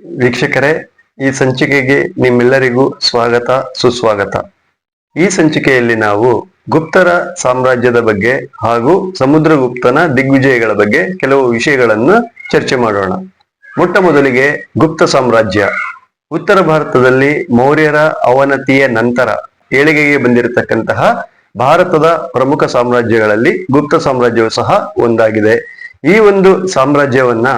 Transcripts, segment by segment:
ವೀಕ್ಷಕರೇ, ಈ ಸಂಚಿಕೆಗೆ ನಿಮ್ಮೆಲ್ಲರಿಗೂ ಸ್ವಾಗತ, ಸುಸ್ವಾಗತ. ಈ ಸಂಚಿಕೆಯಲ್ಲಿ ನಾವು ಗುಪ್ತರ ಸಾಮ್ರಾಜ್ಯದ ಬಗ್ಗೆ ಹಾಗೂ ಸಮುದ್ರಗುಪ್ತನ ದಿಗ್ವಿಜಯಗಳ ಬಗ್ಗೆ ಕೆಲವು ವಿಷಯಗಳನ್ನು ಚರ್ಚೆ ಮಾಡೋಣ. ಮೊಟ್ಟ ಮೊದಲಿಗೆ ಗುಪ್ತ ಸಾಮ್ರಾಜ್ಯ. ಉತ್ತರ ಭಾರತದಲ್ಲಿ ಮೌರ್ಯರ ಅವನತಿಯ ನಂತರ ಏಳಿಗೆಗೆ ಬಂದಿರತಕ್ಕಂತಹ ಭಾರತದ ಪ್ರಮುಖ ಸಾಮ್ರಾಜ್ಯಗಳಲ್ಲಿ ಗುಪ್ತ ಸಾಮ್ರಾಜ್ಯವು ಸಹ ಒಂದಾಗಿದೆ. ಈ ಒಂದು ಸಾಮ್ರಾಜ್ಯವನ್ನ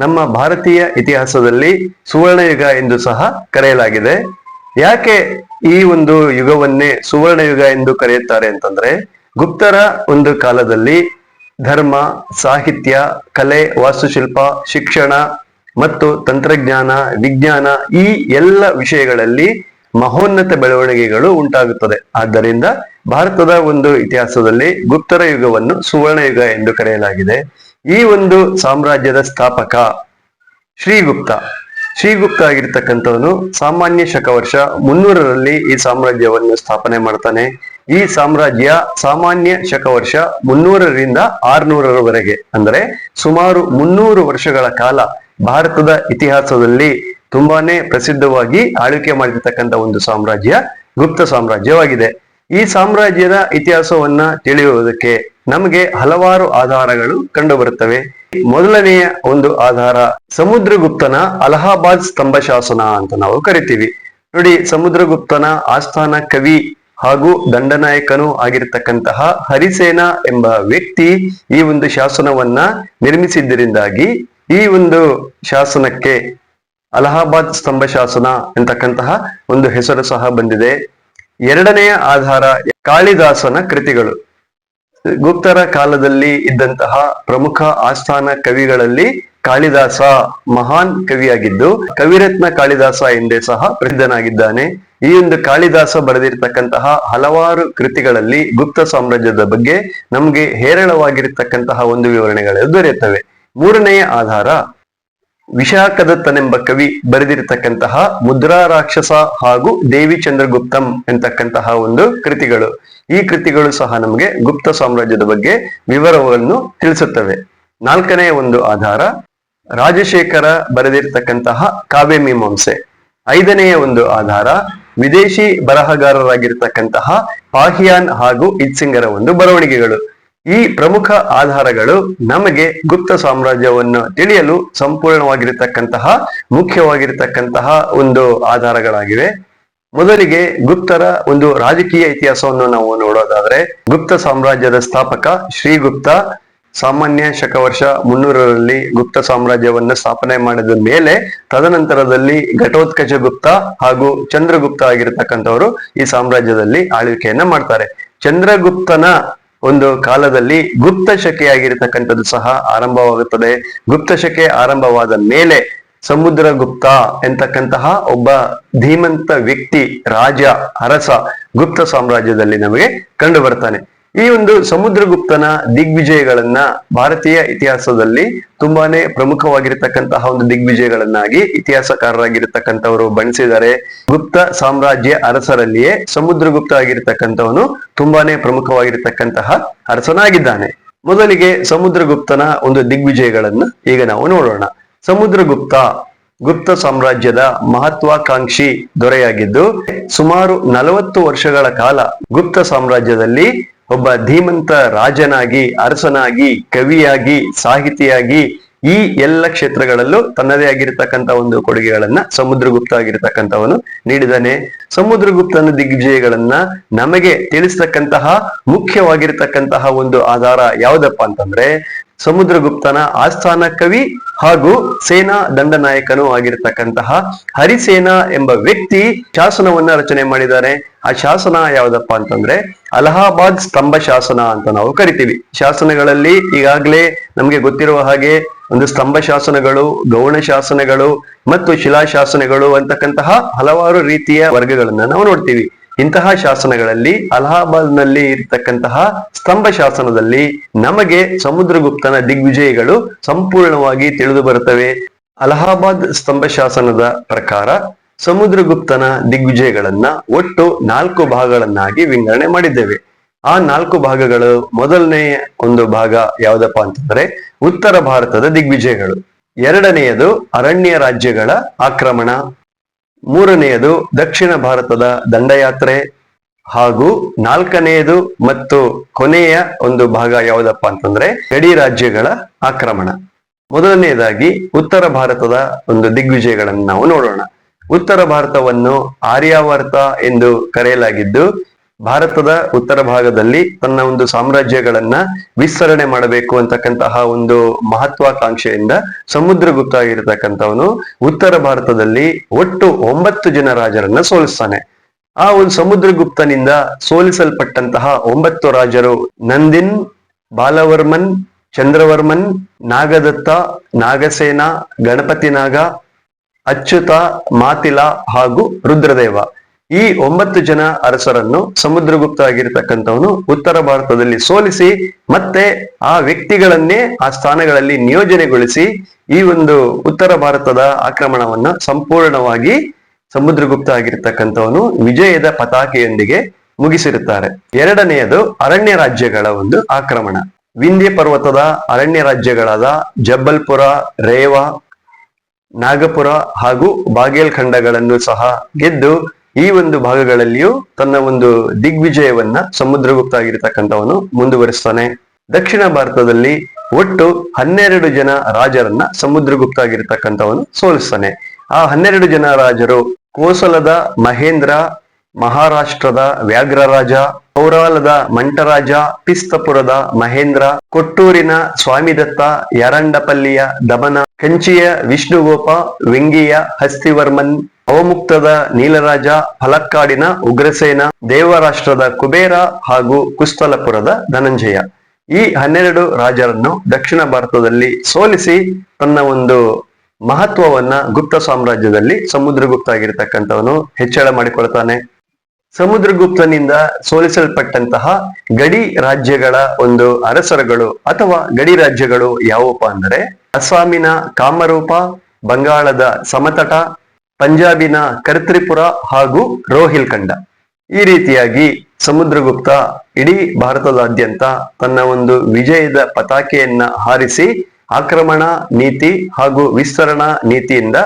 ನಮ್ಮ ಭಾರತೀಯ ಇತಿಹಾಸದಲ್ಲಿ ಸುವರ್ಣಯುಗ ಎಂದು ಸಹ ಕರೆಯಲಾಗಿದೆ. ಯಾಕೆ ಈ ಒಂದು ಯುಗವನ್ನೇ ಸುವರ್ಣ ಯುಗ ಎಂದು ಕರೆಯುತ್ತಾರೆ ಅಂತಂದ್ರೆ, ಗುಪ್ತರ ಒಂದು ಕಾಲದಲ್ಲಿ ಧರ್ಮ, ಸಾಹಿತ್ಯ, ಕಲೆ, ವಾಸ್ತುಶಿಲ್ಪ, ಶಿಕ್ಷಣ ಮತ್ತು ತಂತ್ರಜ್ಞಾನ, ವಿಜ್ಞಾನ ಈ ಎಲ್ಲ ವಿಷಯಗಳಲ್ಲಿ ಮಹೋನ್ನತ ಬೆಳವಣಿಗೆಗಳು ಉಂಟಾಗುತ್ತದೆ. ಆದ್ದರಿಂದ ಭಾರತದ ಒಂದು ಇತಿಹಾಸದಲ್ಲಿ ಗುಪ್ತರ ಯುಗವನ್ನು ಸುವರ್ಣ ಯುಗ ಎಂದು ಕರೆಯಲಾಗಿದೆ. ಈ ಒಂದು ಸಾಮ್ರಾಜ್ಯದ ಸ್ಥಾಪಕ ಶ್ರೀಗುಪ್ತ. ಶ್ರೀಗುಪ್ತ ಆಗಿರ್ತಕ್ಕಂಥವನು ಸಾಮಾನ್ಯ ಶಕವರ್ಷ ಮುನ್ನೂರರಲ್ಲಿ ಈ ಸಾಮ್ರಾಜ್ಯವನ್ನು ಸ್ಥಾಪನೆ ಮಾಡ್ತಾನೆ. ಈ ಸಾಮ್ರಾಜ್ಯ ಸಾಮಾನ್ಯ ಶಕವರ್ಷ ಮುನ್ನೂರರಿಂದ ಆರ್ನೂರರವರೆಗೆ, ಅಂದರೆ ಸುಮಾರು ಮುನ್ನೂರು ವರ್ಷಗಳ ಕಾಲ ಭಾರತದ ಇತಿಹಾಸದಲ್ಲಿ ತುಂಬಾನೇ ಪ್ರಸಿದ್ಧವಾಗಿ ಆಳ್ವಿಕೆ ಮಾಡಿರ್ತಕ್ಕಂಥ ಒಂದು ಸಾಮ್ರಾಜ್ಯ ಗುಪ್ತ ಸಾಮ್ರಾಜ್ಯವಾಗಿದೆ. ಈ ಸಾಮ್ರಾಜ್ಯದ ಇತಿಹಾಸವನ್ನ ತಿಳಿಯುವುದಕ್ಕೆ ನಮಗೆ ಹಲವಾರು ಆಧಾರಗಳು ಕಂಡುಬರುತ್ತವೆ. ಮೊದಲನೆಯ ಒಂದು ಆಧಾರ ಸಮುದ್ರಗುಪ್ತನ ಅಲಹಾಬಾದ್ ಸ್ತಂಭ ಶಾಸನ ಅಂತ ನಾವು ಕರಿತೀವಿ. ನೋಡಿ, ಸಮುದ್ರಗುಪ್ತನ ಆಸ್ಥಾನ ಕವಿ ಹಾಗೂ ದಂಡನಾಯಕನು ಆಗಿರತಕ್ಕಂತಹ ಹರಿಸೇನ ಎಂಬ ವ್ಯಕ್ತಿ ಈ ಒಂದು ಶಾಸನವನ್ನ ನಿರ್ಮಿಸಿದ್ದರಿಂದಾಗಿ ಈ ಒಂದು ಶಾಸನಕ್ಕೆ ಅಲಹಾಬಾದ್ ಸ್ತಂಭ ಶಾಸನ ಎಂತಕ್ಕಂತಹ ಒಂದು ಹೆಸರು ಸಹ ಬಂದಿದೆ. ಎರಡನೆಯ ಆಧಾರ ಕಾಳಿದಾಸನ ಕೃತಿಗಳು. ಗುಪ್ತರ ಕಾಲದಲ್ಲಿ ಇದ್ದಂತಹ ಪ್ರಮುಖ ಆಸ್ಥಾನ ಕವಿಗಳಲ್ಲಿ ಕಾಳಿದಾಸ ಮಹಾನ್ ಕವಿಯಾಗಿದ್ದು, ಕವಿರತ್ನ ಕಾಳಿದಾಸ ಎಂದೇ ಸಹ ಪ್ರಸಿದ್ಧನಾಗಿದ್ದಾನೆ. ಈ ಒಂದು ಕಾಳಿದಾಸ ಬರೆದಿರ್ತಕ್ಕಂತಹ ಹಲವಾರು ಕೃತಿಗಳಲ್ಲಿ ಗುಪ್ತ ಸಾಮ್ರಾಜ್ಯದ ಬಗ್ಗೆ ನಮ್ಗೆ ಹೇರಳವಾಗಿರ್ತಕ್ಕಂತಹ ಒಂದು ವಿವರಣೆಗಳು ದೊರೆಯುತ್ತವೆ. ಮೂರನೆಯ ಆಧಾರ, ವಿಶಾಖದತ್ತನೆಂಬ ಕವಿ ಬರೆದಿರತಕ್ಕಂತಹ ಮುದ್ರಾ ರಾಕ್ಷಸ ಹಾಗೂ ದೇವಿ ಚಂದ್ರಗುಪ್ತಂ ಎಂತಕ್ಕಂತಹ ಒಂದು ಕೃತಿಗಳು. ಈ ಕೃತಿಗಳು ಸಹ ನಮಗೆ ಗುಪ್ತ ಸಾಮ್ರಾಜ್ಯದ ಬಗ್ಗೆ ವಿವರವನ್ನು ತಿಳಿಸುತ್ತವೆ. ನಾಲ್ಕನೆಯ ಒಂದು ಆಧಾರ, ರಾಜಶೇಖರ ಬರೆದಿರ್ತಕ್ಕಂತಹ ಕಾವ್ಯ ಮೀಮಾಂಸೆ. ಐದನೆಯ ಒಂದು ಆಧಾರ, ವಿದೇಶಿ ಬರಹಗಾರರಾಗಿರ್ತಕ್ಕಂತಹ ಪಾಹಿಯಾನ್ ಹಾಗೂ ಇತ್ಸಿಂಗರ ಒಂದು ಬರವಣಿಗೆಗಳು. ಈ ಪ್ರಮುಖ ಆಧಾರಗಳು ನಮಗೆ ಗುಪ್ತ ಸಾಮ್ರಾಜ್ಯವನ್ನು ತಿಳಿಯಲು ಸಂಪೂರ್ಣವಾಗಿರತಕ್ಕಂತಹ, ಮುಖ್ಯವಾಗಿರತಕ್ಕಂತಹ ಒಂದು ಆಧಾರಗಳಾಗಿವೆ. ಮೊದಲಿಗೆ ಗುಪ್ತರ ಒಂದು ರಾಜಕೀಯ ಇತಿಹಾಸವನ್ನು ನಾವು ನೋಡೋದಾದ್ರೆ ಗುಪ್ತ ಸಾಮ್ರಾಜ್ಯದ ಸ್ಥಾಪಕ ಶ್ರೀಗುಪ್ತ ಸಾಮಾನ್ಯ ಶಕವರ್ಷ ಮುನ್ನೂರರಲ್ಲಿ ಗುಪ್ತ ಸಾಮ್ರಾಜ್ಯವನ್ನು ಸ್ಥಾಪನೆ ಮಾಡಿದ ಮೇಲೆ ತದನಂತರದಲ್ಲಿ ಘಟೋತ್ಕಚ ಗುಪ್ತ ಹಾಗೂ ಚಂದ್ರಗುಪ್ತ ಆಗಿರತಕ್ಕಂಥವರು ಈ ಸಾಮ್ರಾಜ್ಯದಲ್ಲಿ ಆಳ್ವಿಕೆಯನ್ನ ಮಾಡ್ತಾರೆ. ಚಂದ್ರಗುಪ್ತನ ಒಂದು ಕಾಲದಲ್ಲಿ ಗುಪ್ತ ಶಕೆಯಾಗಿರ್ತಕ್ಕಂಥದ್ದು ಸಹ ಆರಂಭವಾಗುತ್ತದೆ. ಗುಪ್ತ ಶಕೆ ಆರಂಭವಾದ ಮೇಲೆ ಸಮುದ್ರಗುಪ್ತ ಎಂತಕ್ಕಂತಹ ಒಬ್ಬ ಧೀಮಂತ ವ್ಯಕ್ತಿ, ರಾಜ, ಅರಸ, ಗುಪ್ತ ಸಾಮ್ರಾಜ್ಯದಲ್ಲಿ ನಮಗೆ ಕಂಡು ಬರ್ತಾನೆ. ಈ ಒಂದು ಸಮುದ್ರಗುಪ್ತನ ದಿಗ್ವಿಜಯಗಳನ್ನ ಭಾರತೀಯ ಇತಿಹಾಸದಲ್ಲಿ ತುಂಬಾನೇ ಪ್ರಮುಖವಾಗಿರ್ತಕ್ಕಂತಹ ಒಂದು ದಿಗ್ವಿಜಯಗಳನ್ನಾಗಿ ಇತಿಹಾಸಕಾರರಾಗಿರ್ತಕ್ಕಂಥವರು ಬಣಿಸಿದ್ದಾರೆ. ಗುಪ್ತ ಸಾಮ್ರಾಜ್ಯ ಅರಸರಲ್ಲಿಯೇ ಸಮುದ್ರಗುಪ್ತ ಆಗಿರ್ತಕ್ಕಂಥವನು ತುಂಬಾನೇ ಪ್ರಮುಖವಾಗಿರ್ತಕ್ಕಂತಹ ಅರಸನಾಗಿದ್ದಾನೆ. ಮೊದಲಿಗೆ ಸಮುದ್ರಗುಪ್ತನ ಒಂದು ದಿಗ್ವಿಜಯಗಳನ್ನು ಈಗ ನಾವು ನೋಡೋಣ. ಸಮುದ್ರಗುಪ್ತ, ಗುಪ್ತ ಸಾಮ್ರಾಜ್ಯದ ಮಹತ್ವಾಕಾಂಕ್ಷಿ ದೊರೆಯಾಗಿದ್ದು, ಸುಮಾರು ನಲವತ್ತು ವರ್ಷಗಳ ಕಾಲ ಗುಪ್ತ ಸಾಮ್ರಾಜ್ಯದಲ್ಲಿ ಒಬ್ಬ ಧೀಮಂತ ರಾಜನಾಗಿ, ಅರಸನಾಗಿ, ಕವಿಯಾಗಿ, ಸಾಹಿತಿಯಾಗಿ ಈ ಎಲ್ಲ ಕ್ಷೇತ್ರಗಳಲ್ಲೂ ತನ್ನದೇ ಆಗಿರತಕ್ಕಂತ ಒಂದು ಕೊಡುಗೆಗಳನ್ನ ಸಮುದ್ರಗುಪ್ತ ಆಗಿರತಕ್ಕಂಥವನು ನೀಡಿದಾನೆ ಸಮುದ್ರಗುಪ್ತನ ದಿಗ್ವಿಜಯಗಳನ್ನ ನಮಗೆ ತಿಳಿಸ್ತಕ್ಕಂತಹ ಮುಖ್ಯವಾಗಿರ್ತಕ್ಕಂತಹ ಒಂದು ಆಧಾರ ಯಾವುದಪ್ಪ ಅಂತಂದ್ರೆ ಸಮುದ್ರಗುಪ್ತನ ಆಸ್ಥಾನ ಕವಿ ಹಾಗೂ ಸೇನಾ ದಂಡನಾಯಕನೂ ಆಗಿರತಕ್ಕಂತಹ ಹರಿಸೇನ ಎಂಬ ವ್ಯಕ್ತಿ ಶಾಸನವನ್ನ ರಚನೆ ಮಾಡಿದ್ದಾರೆ. ಆ ಶಾಸನ ಯಾವ್ದಪ್ಪ ಅಂತಂದ್ರೆ ಅಲಹಾಬಾದ್ ಸ್ತಂಭ ಶಾಸನ ಅಂತ ನಾವು ಕರಿತೀವಿ. ಶಾಸನಗಳಲ್ಲಿ ಈಗಾಗಲೇ ನಮಗೆ ಗೊತ್ತಿರುವ ಹಾಗೆ ಒಂದು ಸ್ತಂಭ ಶಾಸನಗಳು, ಗೌಣ ಶಾಸನಗಳು ಮತ್ತು ಶಿಲಾಶಾಸನಗಳು ಅಂತಕ್ಕಂತಹ ಹಲವಾರು ರೀತಿಯ ವರ್ಗಗಳನ್ನ ನಾವು ನೋಡ್ತೀವಿ. ಇಂತಹ ಶಾಸನಗಳಲ್ಲಿ ಅಲಹಾಬಾದ್ನಲ್ಲಿ ಇರ್ತಕ್ಕಂತಹ ಸ್ತಂಭ ಶಾಸನದಲ್ಲಿ ನಮಗೆ ಸಮುದ್ರಗುಪ್ತನ ದಿಗ್ವಿಜಯಗಳು ಸಂಪೂರ್ಣವಾಗಿ ತಿಳಿದು ಬರುತ್ತವೆ. ಅಲಹಾಬಾದ್ ಸ್ತಂಭ ಶಾಸನದ ಪ್ರಕಾರ ಸಮುದ್ರಗುಪ್ತನ ದಿಗ್ವಿಜಯಗಳನ್ನ ಒಟ್ಟು ನಾಲ್ಕು ಭಾಗಗಳನ್ನಾಗಿ ವಿಂಗಡಣೆ ಮಾಡಿದ್ದೇವೆ. ಆ ನಾಲ್ಕು ಭಾಗಗಳು ಮೊದಲನೇ ಒಂದು ಭಾಗ ಯಾವ್ದಪ್ಪ ಅಂತಂದ್ರೆ ಉತ್ತರ ಭಾರತದ ದಿಗ್ವಿಜಯಗಳು. ಎರಡನೆಯದು ಅರಣ್ಯ ರಾಜ್ಯಗಳ ಆಕ್ರಮಣ. ಮೂರನೆಯದು ದಕ್ಷಿಣ ಭಾರತದ ದಂಡಯಾತ್ರೆ ಹಾಗೂ ನಾಲ್ಕನೆಯದು ಮತ್ತು ಕೊನೆಯ ಒಂದು ಭಾಗ ಯಾವುದಪ್ಪ ಅಂತಂದ್ರೆ ಗಡಿ ರಾಜ್ಯಗಳ ಆಕ್ರಮಣ. ಮೊದಲನೆಯದಾಗಿ ಉತ್ತರ ಭಾರತದ ಒಂದು ದಿಗ್ವಿಜಯಗಳನ್ನು ನಾವು ನೋಡೋಣ. ಉತ್ತರ ಭಾರತವನ್ನು ಆರ್ಯಾವರ್ತ ಎಂದು ಕರೆಯಲಾಗಿದ್ದು ಭಾರತದ ಉತ್ತರ ಭಾಗದಲ್ಲಿ ತನ್ನ ಒಂದು ಸಾಮ್ರಾಜ್ಯಗಳನ್ನ ವಿಸ್ತರಣೆ ಮಾಡಬೇಕು ಅಂತಕ್ಕಂತಹ ಒಂದು ಮಹತ್ವಾಕಾಂಕ್ಷೆಯಿಂದ ಸಮುದ್ರಗುಪ್ತ ಆಗಿರತಕ್ಕಂಥವನು ಉತ್ತರ ಭಾರತದಲ್ಲಿ ಒಟ್ಟು ಒಂಬತ್ತು ಜನ ರಾಜರನ್ನ ಸೋಲಿಸ್ತಾನೆ. ಆ ಒಂದು ಸಮುದ್ರಗುಪ್ತನಿಂದ ಸೋಲಿಸಲ್ಪಟ್ಟಂತಹ ಒಂಬತ್ತು ರಾಜರು ನಂದಿನ್, ಬಾಲವರ್ಮನ್, ಚಂದ್ರವರ್ಮನ್, ನಾಗದತ್ತ, ನಾಗಸೇನ, ಗಣಪತಿ ನಾಗ, ಅಚ್ಯುತ, ಮಾತಿಲ ಹಾಗೂ ರುದ್ರದೇವ. ಈ ಒಂಬತ್ತು ಜನ ಅರಸರನ್ನು ಸಮುದ್ರಗುಪ್ತ ಆಗಿರತಕ್ಕಂಥವನು ಉತ್ತರ ಭಾರತದಲ್ಲಿ ಸೋಲಿಸಿ ಮತ್ತೆ ಆ ವ್ಯಕ್ತಿಗಳನ್ನೇ ಆ ಸ್ಥಾನಗಳಲ್ಲಿ ನಿಯೋಜನೆಗೊಳಿಸಿ ಈ ಒಂದು ಉತ್ತರ ಭಾರತದ ಆಕ್ರಮಣವನ್ನ ಸಂಪೂರ್ಣವಾಗಿ ಸಮುದ್ರಗುಪ್ತ ಆಗಿರತಕ್ಕಂಥವನು ವಿಜಯದ ಪತಾಕೆಯೊಂದಿಗೆ ಮುಗಿಸಿರುತ್ತಾರೆ. ಎರಡನೆಯದು ಅರಣ್ಯ ರಾಜ್ಯಗಳ ಒಂದು ಆಕ್ರಮಣ. ವಿಂಧ್ಯ ಪರ್ವತದ ಅರಣ್ಯ ರಾಜ್ಯಗಳಾದ ಜಬ್ಬಲ್ಪುರ ರೇವಾ, ನಾಗಪುರ ಹಾಗೂ ಬಾಗೇಲ್ ಖಂಡಗಳನ್ನು ಸಹ ಗೆದ್ದು ಈ ಒಂದು ಭಾಗಗಳಲ್ಲಿಯೂ ತನ್ನ ಒಂದು ದಿಗ್ವಿಜಯವನ್ನ ಸಮುದ್ರಗುಪ್ತ ಆಗಿರ್ತಕ್ಕಂಥವನು ಮುಂದುವರಿಸ್ತಾನೆ. ದಕ್ಷಿಣ ಭಾರತದಲ್ಲಿ ಒಟ್ಟು ಹನ್ನೆರಡು ಜನ ರಾಜರನ್ನ ಸಮುದ್ರಗುಪ್ತ ಆಗಿರ್ತಕ್ಕಂಥವನು ಸೋಲಿಸ್ತಾನೆ. ಆ ಹನ್ನೆರಡು ಜನ ರಾಜರು ಕೋಸಲದ ಮಹೇಂದ್ರ, ಮಹಾರಾಷ್ಟ್ರದ ವ್ಯಾಘ್ರರಾಜ ಪೌರಾಲದ ಮಂಟರಾಜ, ಪಿಸ್ತಪುರದ ಮಹೇಂದ್ರ, ಕೊಟ್ಟೂರಿನ ಸ್ವಾಮಿದತ್ತ, ಯರಂಡಪಲ್ಲಿಯ ದಮನ ಕಂಚಿಯ ವಿಷ್ಣುಗೋಪ, ವೆಂಗಿಯ ಹಸ್ತಿವರ್ಮನ್ ಅವಮುಕ್ತದ ನೀಲರಾಜ ಫಲಕ್ಕಾಡಿನ ಉಗ್ರಸೇನ ದೇವರಾಷ್ಟ್ರದ ಕುಬೇರ ಹಾಗೂ ಕುಸ್ತಲಪುರದ ಧನಂಜಯ. ಈ ಹನ್ನೆರಡು ರಾಜರನ್ನು ದಕ್ಷಿಣ ಭಾರತದಲ್ಲಿ ಸೋಲಿಸಿ ತನ್ನ ಒಂದು ಮಹತ್ವವನ್ನ ಗುಪ್ತ ಸಾಮ್ರಾಜ್ಯದಲ್ಲಿ ಸಮುದ್ರಗುಪ್ತ ಆಗಿರತಕ್ಕಂಥವನು ಹೆಚ್ಚಳ ಮಾಡಿಕೊಳ್ತಾನೆ. ಸಮುದ್ರಗುಪ್ತನಿಂದ ಸೋಲಿಸಲ್ಪಟ್ಟಂತಹ ಗಡಿ ರಾಜ್ಯಗಳ ಒಂದು ಅರಸರುಗಳು ಅಥವಾ ಗಡಿ ರಾಜ್ಯಗಳು ಯಾವುವಪ್ಪ ಅಂದರೆ ಅಸ್ಸಾಮಿನ ಕಾಮರೂಪ, ಬಂಗಾಳದ ಸಮತಟ ಪಂಜಾಬಿನ ಕರ್ತ್ರಿಪುರ ಹಾಗೂ ರೋಹಿಲ್ಖಂಡ ಈ ರೀತಿಯಾಗಿ ಸಮುದ್ರಗುಪ್ತ ಇಡೀ ಭಾರತದಾದ್ಯಂತ ತನ್ನ ಒಂದು ವಿಜಯದ ಪತಾಕೆಯನ್ನ ಹಾರಿಸಿ ಆಕ್ರಮಣ ನೀತಿ ಹಾಗೂ ವಿಸ್ತರಣಾ ನೀತಿಯಿಂದ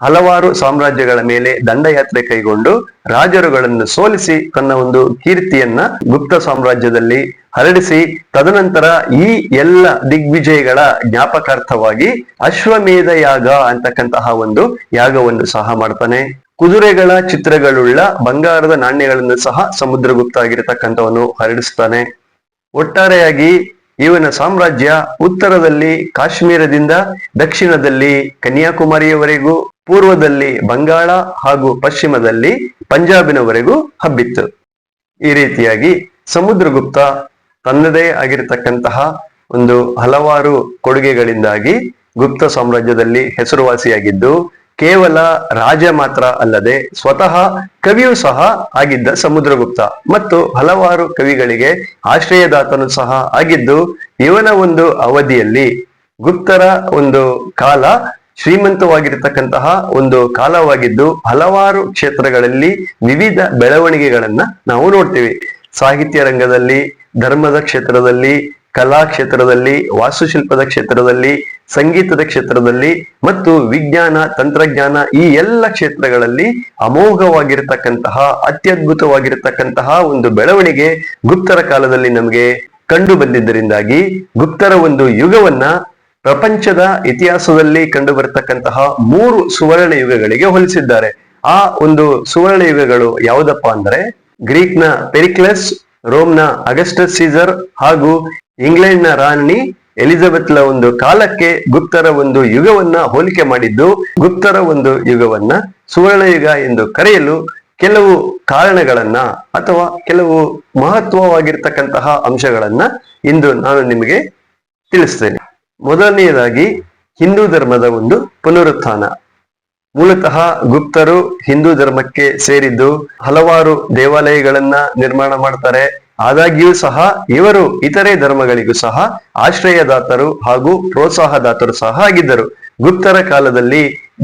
ಹಲವಾರು ಸಾಮ್ರಾಜ್ಯಗಳ ಮೇಲೆ ದಂಡಯಾತ್ರೆ ಕೈಗೊಂಡು ರಾಜರುಗಳನ್ನು ಸೋಲಿಸಿ ತನ್ನ ಒಂದು ಕೀರ್ತಿಯನ್ನ ಗುಪ್ತ ಸಾಮ್ರಾಜ್ಯದಲ್ಲಿ ಹರಡಿಸಿ, ತದನಂತರ ಈ ಎಲ್ಲ ದಿಗ್ವಿಜಯಗಳ ಜ್ಞಾಪಕಾರ್ಥವಾಗಿ ಅಶ್ವಮೇಧ ಯಾಗ ಅಂತಕ್ಕಂತಹ ಒಂದು ಯಾಗವನ್ನು ಸಹ ಮಾಡ್ತಾನೆ. ಕುದುರೆಗಳ ಚಿತ್ರಗಳುಳ್ಳ ಬಂಗಾರದ ನಾಣ್ಯಗಳನ್ನು ಸಹ ಸಮುದ್ರಗುಪ್ತ ಆಗಿರತಕ್ಕಂಥವನು ಹರಡಿಸ್ತಾನೆ. ಒಟ್ಟಾರೆಯಾಗಿ ಇವನ ಸಾಮ್ರಾಜ್ಯ ಉತ್ತರದಲ್ಲಿ, ಕಾಶ್ಮೀರದಿಂದ ದಕ್ಷಿಣದಲ್ಲಿ, ಕನ್ಯಾಕುಮಾರಿಯವರೆಗೂ, ಪೂರ್ವದಲ್ಲಿ ಬಂಗಾಳ ಹಾಗೂ ಪಶ್ಚಿಮದಲ್ಲಿ ಪಂಜಾಬಿನವರೆಗೂ ಹಬ್ಬಿತ್ತು. ಈ ರೀತಿಯಾಗಿ ಸಮುದ್ರಗುಪ್ತ ತನ್ನದೇ ಆಗಿರತಕ್ಕಂತಹ ಒಂದು ಹಲವಾರು ಕೊಡುಗೆಗಳಿಂದಾಗಿ ಗುಪ್ತ ಸಾಮ್ರಾಜ್ಯದಲ್ಲಿ ಹೆಸರುವಾಸಿಯಾಗಿದ್ದು ಕೇವಲ ರಾಜ ಮಾತ್ರ ಅಲ್ಲದೆ ಸ್ವತಃ ಕವಿಯೂ ಸಹ ಆಗಿದ್ದ ಸಮುದ್ರಗುಪ್ತ. ಮತ್ತು ಹಲವಾರು ಕವಿಗಳಿಗೆ ಆಶ್ರಯದಾತನು ಸಹ ಆಗಿದ್ದು, ಇವನ ಒಂದು ಅವಧಿಯಲ್ಲಿ ಗುಪ್ತರ ಒಂದು ಕಾಲ ಶ್ರೀಮಂತವಾಗಿರತಕ್ಕಂತಹ ಒಂದು ಕಾಲವಾಗಿದ್ದು, ಹಲವಾರು ಕ್ಷೇತ್ರಗಳಲ್ಲಿ ವಿವಿಧ ಬೆಳವಣಿಗೆಗಳನ್ನ ನಾವು ನೋಡ್ತೀವಿ. ಸಾಹಿತ್ಯ ರಂಗದಲ್ಲಿ, ಧರ್ಮದ ಕ್ಷೇತ್ರದಲ್ಲಿ, ಕಲಾ ಕ್ಷೇತ್ರದಲ್ಲಿ, ವಾಸ್ತುಶಿಲ್ಪದ ಕ್ಷೇತ್ರದಲ್ಲಿ ಸಂಗೀತದ ಕ್ಷೇತ್ರದಲ್ಲಿ ಮತ್ತು ವಿಜ್ಞಾನ, ತಂತ್ರಜ್ಞಾನ ಈ ಎಲ್ಲ ಕ್ಷೇತ್ರಗಳಲ್ಲಿ ಅಮೋಘವಾಗಿರತಕ್ಕಂತಹ, ಅತ್ಯದ್ಭುತವಾಗಿರತಕ್ಕಂತಹ ಒಂದು ಬೆಳವಣಿಗೆ ಗುಪ್ತರ ಕಾಲದಲ್ಲಿ ನಮಗೆ ಕಂಡು ಬಂದಿದ್ದರಿಂದಾಗಿ ಗುಪ್ತರ ಒಂದು ಯುಗವನ್ನ ಪ್ರಪಂಚದ ಇತಿಹಾಸದಲ್ಲಿ ಕಂಡು ಬರತಕ್ಕಂತಹ ಮೂರು ಸುವರ್ಣ ಯುಗಗಳಿಗೆ ಹೋಲಿಸಿದ್ದಾರೆ. ಆ ಒಂದು ಸುವರ್ಣ ಯುಗಗಳು ಯಾವುದಪ್ಪ ಅಂದ್ರೆ ಗ್ರೀಕ್ನ ಪೆರಿಕ್ಲಸ್, ರೋಮ್ನ ಅಗಸ್ಟಸ್ ಸೀಸರ್ ಹಾಗೂ ಇಂಗ್ಲೆಂಡ್ನ ರಾಣಿ ಎಲಿಜಬೆತ್ಲ ಒಂದು ಕಾಲಕ್ಕೆ ಗುಪ್ತರ ಒಂದು ಯುಗವನ್ನ ಹೋಲಿಕೆ ಮಾಡಿದ್ದು, ಗುಪ್ತರ ಒಂದು ಯುಗವನ್ನ ಸುವರ್ಣ ಯುಗ ಎಂದು ಕರೆಯಲು ಕೆಲವು ಕಾರಣಗಳನ್ನ ಅಥವಾ ಕೆಲವು ಮಹತ್ವವಾಗಿರ್ತಕ್ಕಂತಹ ಅಂಶಗಳನ್ನ ಇಂದು ನಾನು ನಿಮಗೆ ತಿಳಿಸ್ತೇನೆ. ಮೊದಲನೆಯದಾಗಿ ಹಿಂದೂ ಧರ್ಮದ ಒಂದು ಪುನರುತ್ಥಾನ. ಮೂಲತಃ ಗುಪ್ತರು ಹಿಂದೂ ಧರ್ಮಕ್ಕೆ ಸೇರಿದ್ದು ಹಲವಾರು ದೇವಾಲಯಗಳನ್ನ ನಿರ್ಮಾಣ ಮಾಡ್ತಾರೆ. ಆದಾಗ್ಯೂ ಸಹ ಇವರು ಇತರೆ ಧರ್ಮಗಳಿಗೂ ಸಹ ಆಶ್ರಯದಾತರು ಹಾಗೂ ಪ್ರೋತ್ಸಾಹದಾತರು ಸಹ ಆಗಿದ್ದರು. ಗುಪ್ತರ ಕಾಲದಲ್ಲಿ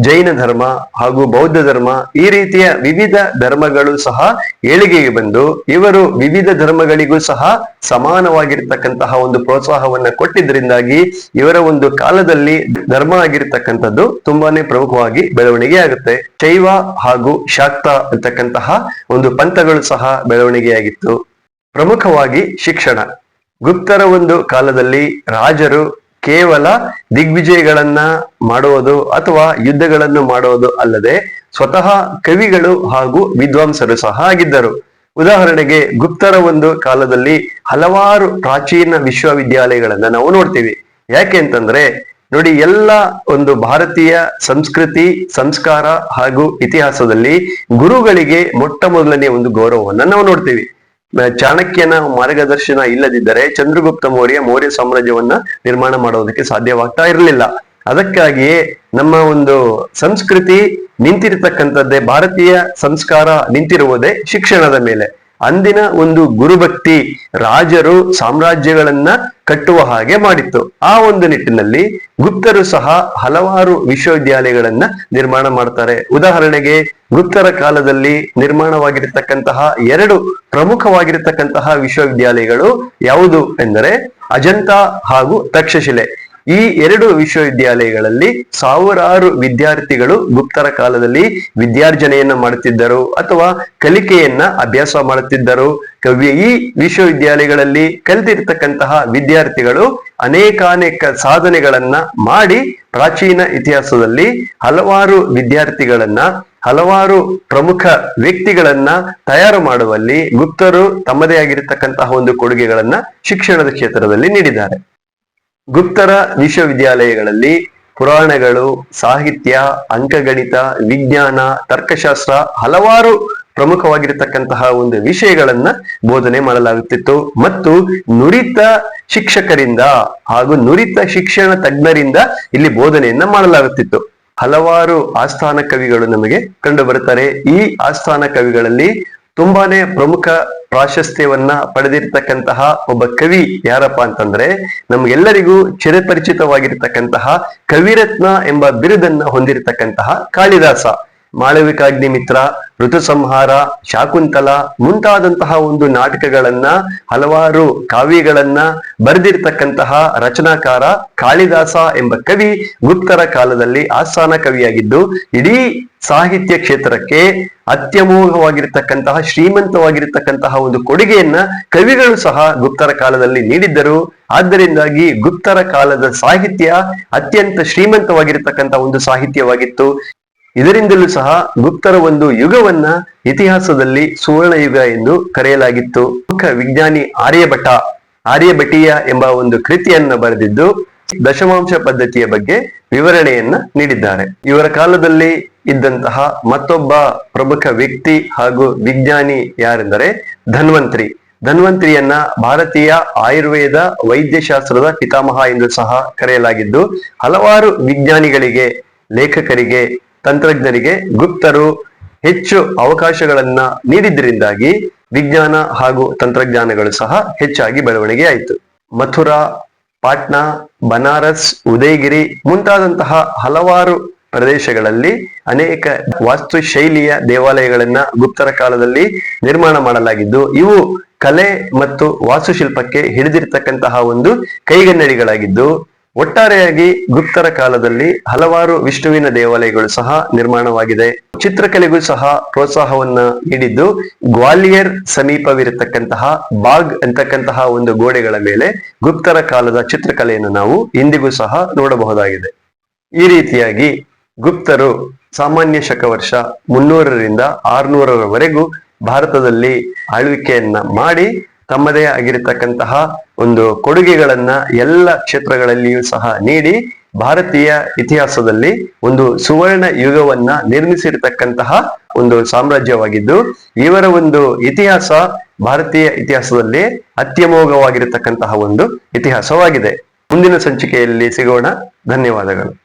ಜೈನ ಧರ್ಮ ಹಾಗೂ ಬೌದ್ಧ ಧರ್ಮ ಈ ರೀತಿಯ ವಿವಿಧ ಧರ್ಮಗಳು ಸಹ ಏಳಿಗೆಗೆ ಬಂದು ಇವರು ವಿವಿಧ ಧರ್ಮಗಳಿಗೂ ಸಹ ಸಮಾನವಾಗಿರ್ತಕ್ಕಂತಹ ಒಂದು ಪ್ರೋತ್ಸಾಹವನ್ನ ಕೊಟ್ಟಿದ್ದರಿಂದಾಗಿ ಇವರ ಒಂದು ಕಾಲದಲ್ಲಿ ಧರ್ಮ ಆಗಿರ್ತಕ್ಕಂಥದ್ದು ತುಂಬಾನೇ ಪ್ರಮುಖವಾಗಿ ಬೆಳವಣಿಗೆ ಆಗುತ್ತೆ. ಶೈವ ಹಾಗೂ ಶಾಕ್ತ ಅಂತಕ್ಕಂತಹ ಒಂದು ಪಂಥಗಳು ಸಹ ಬೆಳವಣಿಗೆಯಾಗಿತ್ತು. ಪ್ರಮುಖವಾಗಿ ಶಿಕ್ಷಣ. ಗುಪ್ತರ ಒಂದು ಕಾಲದಲ್ಲಿ ರಾಜರು ಕೇವಲ ದಿಗ್ವಿಜಯಗಳನ್ನ ಮಾಡುವುದು ಅಥವಾ ಯುದ್ಧಗಳನ್ನು ಮಾಡುವುದು ಅಲ್ಲದೆ ಸ್ವತಃ ಕವಿಗಳು ಹಾಗೂ ವಿದ್ವಾಂಸರು ಸಹ ಆಗಿದ್ದರು. ಉದಾಹರಣೆಗೆ ಗುಪ್ತರ ಒಂದು ಕಾಲದಲ್ಲಿ ಹಲವಾರು ಪ್ರಾಚೀನ ವಿಶ್ವವಿದ್ಯಾಲಯಗಳನ್ನ ನಾವು ನೋಡ್ತೀವಿ. ಯಾಕೆ ಅಂತಂದ್ರೆ ನೋಡಿ ಎಲ್ಲ ಒಂದು ಭಾರತೀಯ ಸಂಸ್ಕೃತಿ, ಸಂಸ್ಕಾರ ಹಾಗೂ ಇತಿಹಾಸದಲ್ಲಿ ಗುರುಗಳಿಗೆ ಮೊಟ್ಟ ಮೊದಲನೇ ಒಂದು ಗೌರವವನ್ನು ನಾವು ನೋಡ್ತೀವಿ. ಚಾಣಕ್ಯನ ಮಾರ್ಗದರ್ಶನ ಇಲ್ಲದಿದ್ದರೆ ಚಂದ್ರಗುಪ್ತ ಮೌರ್ಯ ಮೌರ್ಯ ಸಾಮ್ರಾಜ್ಯವನ್ನ ನಿರ್ಮಾಣ ಮಾಡೋದಕ್ಕೆ ಸಾಧ್ಯವಾಗ್ತಾ ಇರಲಿಲ್ಲ. ಅದಕ್ಕಾಗಿಯೇ ನಮ್ಮ ಒಂದು ಸಂಸ್ಕೃತಿ ನಿಂತಿರ್ತಕ್ಕಂಥದ್ದೇ ಭಾರತೀಯ ಸಂಸ್ಕಾರ ನಿಂತಿರುವುದೇ ಶಿಕ್ಷಣದ ಮೇಲೆ. ಅಂದಿನ ಒಂದು ಗುರುಭಕ್ತಿ ರಾಜರು ಸಾಮ್ರಾಜ್ಯಗಳನ್ನ ಕಟ್ಟುವ ಹಾಗೆ ಮಾಡಿತ್ತು. ಆ ಒಂದು ನಿಟ್ಟಿನಲ್ಲಿ ಗುಪ್ತರು ಸಹ ಹಲವಾರು ವಿಶ್ವವಿದ್ಯಾಲಯಗಳನ್ನ ನಿರ್ಮಾಣ ಮಾಡ್ತಾರೆ. ಉದಾಹರಣೆಗೆ ಗುಪ್ತರ ಕಾಲದಲ್ಲಿ ನಿರ್ಮಾಣವಾಗಿರತಕ್ಕಂತಹ ಎರಡು ಪ್ರಮುಖವಾಗಿರತಕ್ಕಂತಹ ವಿಶ್ವವಿದ್ಯಾಲಯಗಳು ಯಾವುದು ಎಂದರೆ ಅಜಂತ ಹಾಗೂ ತಕ್ಷಶಿಲೆ. ಈ ಎರಡು ವಿಶ್ವವಿದ್ಯಾಲಯಗಳಲ್ಲಿ ಸಾವಿರಾರು ವಿದ್ಯಾರ್ಥಿಗಳು ಗುಪ್ತರ ಕಾಲದಲ್ಲಿ ವಿದ್ಯಾರ್ಜನೆಯನ್ನ ಮಾಡುತ್ತಿದ್ದರು ಅಥವಾ ಕಲಿಕೆಯನ್ನ ಅಭ್ಯಾಸ ಮಾಡುತ್ತಿದ್ದರು. ಕವಿ ಈ ವಿಶ್ವವಿದ್ಯಾಲಯಗಳಲ್ಲಿ ಕಲಿತಿರ್ತಕ್ಕಂತಹ ವಿದ್ಯಾರ್ಥಿಗಳು ಅನೇಕಾನೇಕ ಸಾಧನೆಗಳನ್ನ ಮಾಡಿ ಪ್ರಾಚೀನ ಇತಿಹಾಸದಲ್ಲಿ ಹಲವಾರು ವಿದ್ಯಾರ್ಥಿಗಳನ್ನ, ಹಲವಾರು ಪ್ರಮುಖ ವ್ಯಕ್ತಿಗಳನ್ನ ತಯಾರು ಮಾಡುವಲ್ಲಿ ಗುಪ್ತರು ತಮ್ಮದೇ ಆಗಿರತಕ್ಕಂತಹ ಒಂದು ಕೊಡುಗೆಗಳನ್ನ ಶಿಕ್ಷಣದ ಕ್ಷೇತ್ರದಲ್ಲಿ ನೀಡಿದ್ದಾರೆ. ಗುಪ್ತರ ವಿಶ್ವವಿದ್ಯಾಲಯಗಳಲ್ಲಿ ಪುರಾಣಗಳು, ಸಾಹಿತ್ಯ, ಅಂಕಗಣಿತ, ವಿಜ್ಞಾನ, ತರ್ಕಶಾಸ್ತ್ರ ಹಲವಾರು ಪ್ರಮುಖವಾಗಿರತಕ್ಕಂತಹ ಒಂದು ವಿಷಯಗಳನ್ನ ಬೋಧನೆ ಮಾಡಲಾಗುತ್ತಿತ್ತು. ಮತ್ತು ನುರಿತ ಶಿಕ್ಷಕರಿಂದ ಹಾಗೂ ನುರಿತ ಶಿಕ್ಷಣ ತಜ್ಞರಿಂದ ಇಲ್ಲಿ ಬೋಧನೆಯನ್ನ ಮಾಡಲಾಗುತ್ತಿತ್ತು. ಹಲವಾರು ಆಸ್ಥಾನ ಕವಿಗಳು ನಮಗೆ ಕಂಡು ಬರ್ತಾರೆ ಈ ಆಸ್ಥಾನ ಕವಿಗಳಲ್ಲಿ ತುಂಬಾನೇ ಪ್ರಮುಖ ಪ್ರಾಶಸ್ತ್ಯವನ್ನ ಪಡೆದಿರ್ತಕ್ಕಂತಹ ಒಬ್ಬ ಕವಿ ಯಾರಪ್ಪ ಅಂತಂದ್ರೆ ನಮ್ಗೆಲ್ಲರಿಗೂ ಚಿರಪರಿಚಿತವಾಗಿರ್ತಕ್ಕಂತಹ ಕವಿರತ್ನ ಎಂಬ ಬಿರುದನ್ನ ಹೊಂದಿರತಕ್ಕಂತಹ ಕಾಳಿದಾಸ. ಮಾಳವಿಕಾಗ್ನಿ ಮಿತ್ರ ಋತು ಸಂಹಾರ ಶಾಕುಂತಲ ಮುಂತಾದಂತಹ ಒಂದು ನಾಟಕಗಳನ್ನ, ಹಲವಾರು ಕಾವ್ಯಗಳನ್ನ ಬರೆದಿರ್ತಕ್ಕಂತಹ ರಚನಾಕಾರ ಕಾಳಿದಾಸ ಎಂಬ ಕವಿ ಗುಪ್ತರ ಕಾಲದಲ್ಲಿ ಆಸ್ಥಾನ ಕವಿಯಾಗಿದ್ದು, ಇಡೀ ಸಾಹಿತ್ಯ ಕ್ಷೇತ್ರಕ್ಕೆ ಅತ್ಯಮೋಘವಾಗಿರ್ತಕ್ಕಂತಹ, ಶ್ರೀಮಂತವಾಗಿರ್ತಕ್ಕಂತಹ ಒಂದು ಕೊಡುಗೆಯನ್ನ ಕವಿಗಳು ಸಹ ಗುಪ್ತರ ಕಾಲದಲ್ಲಿ ನೀಡಿದ್ದರು. ಆದ್ದರಿಂದಾಗಿ ಗುಪ್ತರ ಕಾಲದ ಸಾಹಿತ್ಯ ಅತ್ಯಂತ ಶ್ರೀಮಂತವಾಗಿರ್ತಕ್ಕಂತಹ ಒಂದು ಸಾಹಿತ್ಯವಾಗಿತ್ತು. ಇದರಿಂದಲೂ ಸಹ ಗುಪ್ತರ ಒಂದು ಯುಗವನ್ನ ಇತಿಹಾಸದಲ್ಲಿ ಸುವರ್ಣ ಯುಗ ಎಂದು ಕರೆಯಲಾಗಿತ್ತು. ಪ್ರಮುಖ ವಿಜ್ಞಾನಿ ಆರ್ಯಭಟ, ಆರ್ಯಭಟೀಯ ಎಂಬ ಒಂದು ಕೃತಿಯನ್ನ ಬರೆದಿದ್ದು ದಶಮಾಂಶ ಪದ್ಧತಿಯ ಬಗ್ಗೆ ವಿವರಣೆಯನ್ನ ನೀಡಿದ್ದಾರೆ. ಇವರ ಕಾಲದಲ್ಲಿ ಇದ್ದಂತಹ ಮತ್ತೊಬ್ಬ ಪ್ರಮುಖ ವ್ಯಕ್ತಿ ಹಾಗೂ ವಿಜ್ಞಾನಿ ಯಾರೆಂದರೆ ಧನ್ವಂತ್ರಿ. ಧನ್ವಂತ್ರಿಯನ್ನ ಭಾರತೀಯ ಆಯುರ್ವೇದ ವೈದ್ಯಶಾಸ್ತ್ರದ ಪಿತಾಮಹ ಎಂದು ಸಹ ಕರೆಯಲಾಗಿದ್ದು, ಹಲವಾರು ವಿಜ್ಞಾನಿಗಳಿಗೆ, ಲೇಖಕರಿಗೆ ತಂತ್ರಜ್ಞರಿಗೆ ಗುಪ್ತರು ಹೆಚ್ಚು ಅವಕಾಶಗಳನ್ನ ನೀಡಿದ್ದರಿಂದಾಗಿ ವಿಜ್ಞಾನ ಹಾಗೂ ತಂತ್ರಜ್ಞಾನಗಳು ಸಹ ಹೆಚ್ಚಾಗಿ ಬೆಳವಣಿಗೆ ಆಯಿತು. ಮಥುರಾ, ಪಾಟ್ನಾ, ಬನಾರಸ್, ಉದಯಗಿರಿ ಮುಂತಾದಂತಹ ಹಲವಾರು ಪ್ರದೇಶಗಳಲ್ಲಿ ಅನೇಕ ವಾಸ್ತು ಶೈಲಿಯ ದೇವಾಲಯಗಳನ್ನ ಗುಪ್ತರ ಕಾಲದಲ್ಲಿ ನಿರ್ಮಾಣ ಮಾಡಲಾಗಿದ್ದು, ಇವು ಕಲೆ ಮತ್ತು ವಾಸ್ತುಶಿಲ್ಪಕ್ಕೆ ಹಿಡಿದಿರ್ತಕ್ಕಂತಹ ಒಂದು ಕೈಗನ್ನಡಿಗಳಾಗಿದ್ದು ಒಟ್ಟಾರೆಯಾಗಿ ಗುಪ್ತರ ಕಾಲದಲ್ಲಿ ಹಲವಾರು ವಿಷ್ಣುವಿನ ದೇವಾಲಯಗಳು ಸಹ ನಿರ್ಮಾಣವಾಗಿದೆ. ಚಿತ್ರಕಲೆಗೂ ಸಹ ಪ್ರೋತ್ಸಾಹವನ್ನ ನೀಡಿದ್ದು ಗ್ವಾಲಿಯರ್ ಸಮೀಪವಿರತಕ್ಕಂತಹ ಬಾಗ್ ಅಂತಕ್ಕಂತಹ ಒಂದು ಗೋಡೆಗಳ ಮೇಲೆ ಗುಪ್ತರ ಕಾಲದ ಚಿತ್ರಕಲೆಯನ್ನು ನಾವು ಇಂದಿಗೂ ಸಹ ನೋಡಬಹುದಾಗಿದೆ. ಈ ರೀತಿಯಾಗಿ ಗುಪ್ತರು ಸಾಮಾನ್ಯ ಶಕವರ್ಷ ಮುನ್ನೂರರಿಂದ ಆರ್ನೂರರವರೆಗೂ ಭಾರತದಲ್ಲಿ ಆಳ್ವಿಕೆಯನ್ನ ಮಾಡಿ ತಮ್ಮದೇ ಆಗಿರತಕ್ಕಂತಹ ಒಂದು ಕೊಡುಗೆಗಳನ್ನ ಎಲ್ಲ ಕ್ಷೇತ್ರಗಳಲ್ಲಿಯೂ ಸಹ ನೀಡಿ ಭಾರತೀಯ ಇತಿಹಾಸದಲ್ಲಿ ಒಂದು ಸುವರ್ಣ ಯುಗವನ್ನ ನಿರ್ಮಿಸಿರತಕ್ಕಂತಹ ಒಂದು ಸಾಮ್ರಾಜ್ಯವಾಗಿದ್ದು, ಇವರ ಒಂದು ಇತಿಹಾಸ ಭಾರತೀಯ ಇತಿಹಾಸದಲ್ಲಿ ಅತ್ಯಮೋಘವಾಗಿರತಕ್ಕಂತಹ ಒಂದು ಇತಿಹಾಸವಾಗಿದೆ. ಮುಂದಿನ ಸಂಚಿಕೆಯಲ್ಲಿ ಸಿಗೋಣ. ಧನ್ಯವಾದಗಳು.